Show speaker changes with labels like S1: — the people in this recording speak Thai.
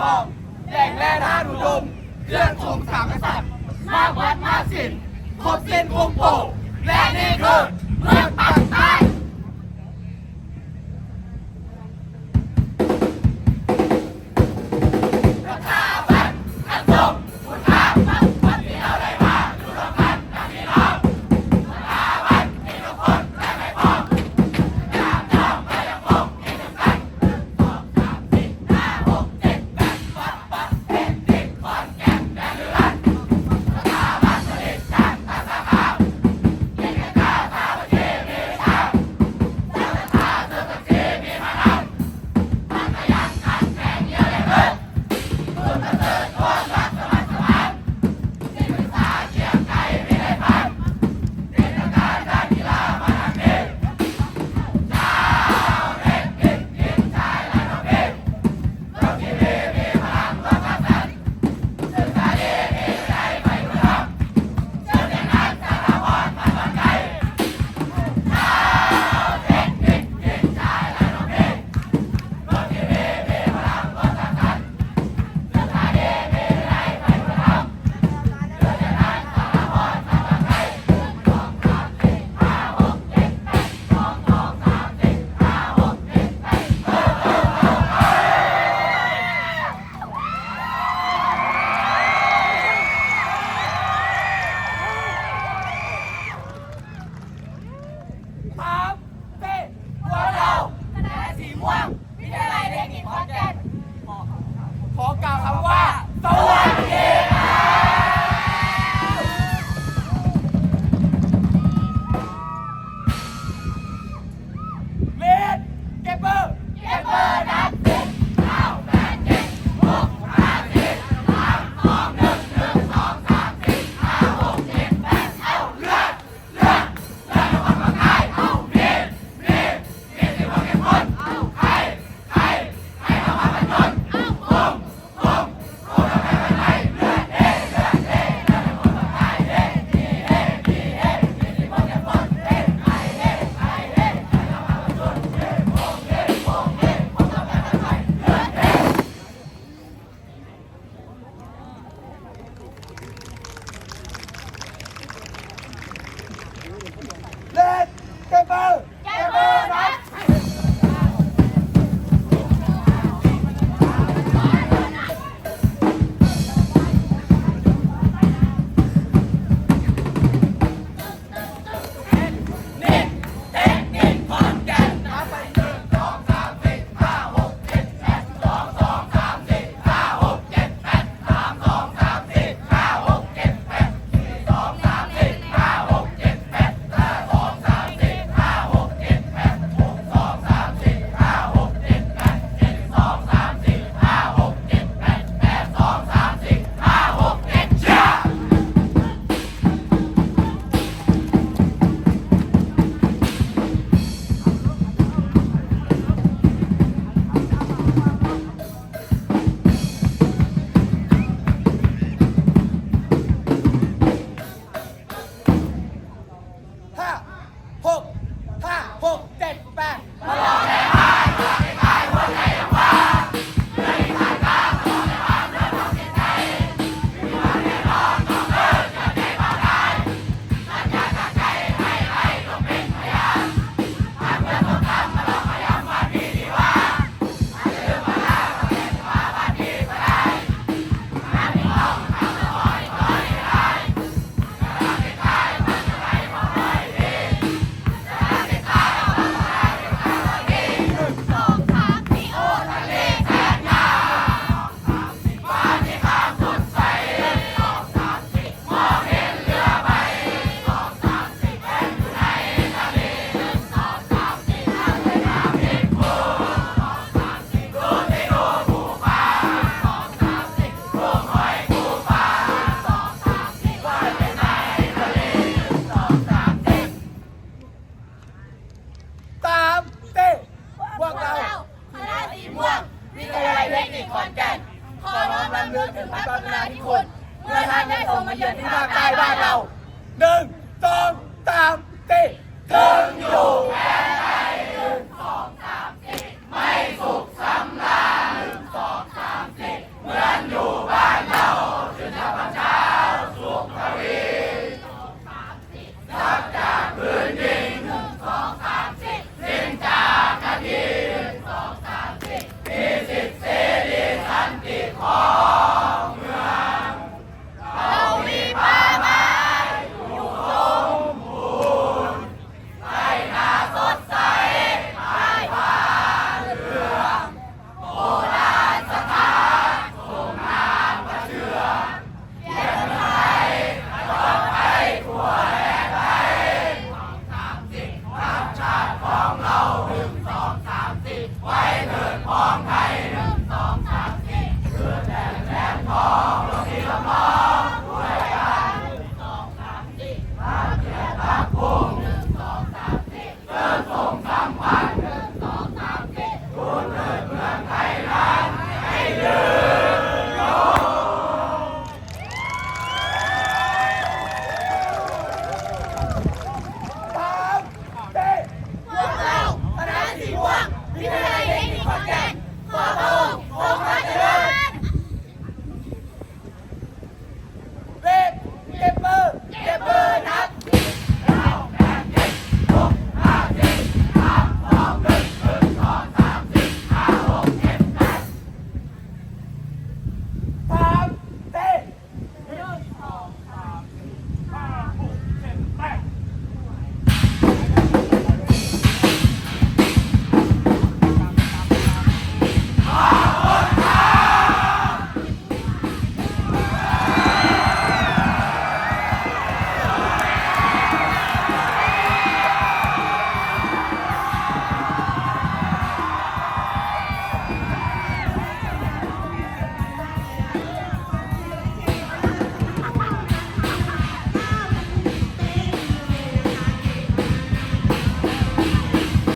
S1: คองแหล่งแร่ธาตุอุดมเครื่องชงสามกษัตริย์มากวัดมากศิลป์ครบเส้นวงโปและ
S2: นี่คือ
S1: the third 光 Get!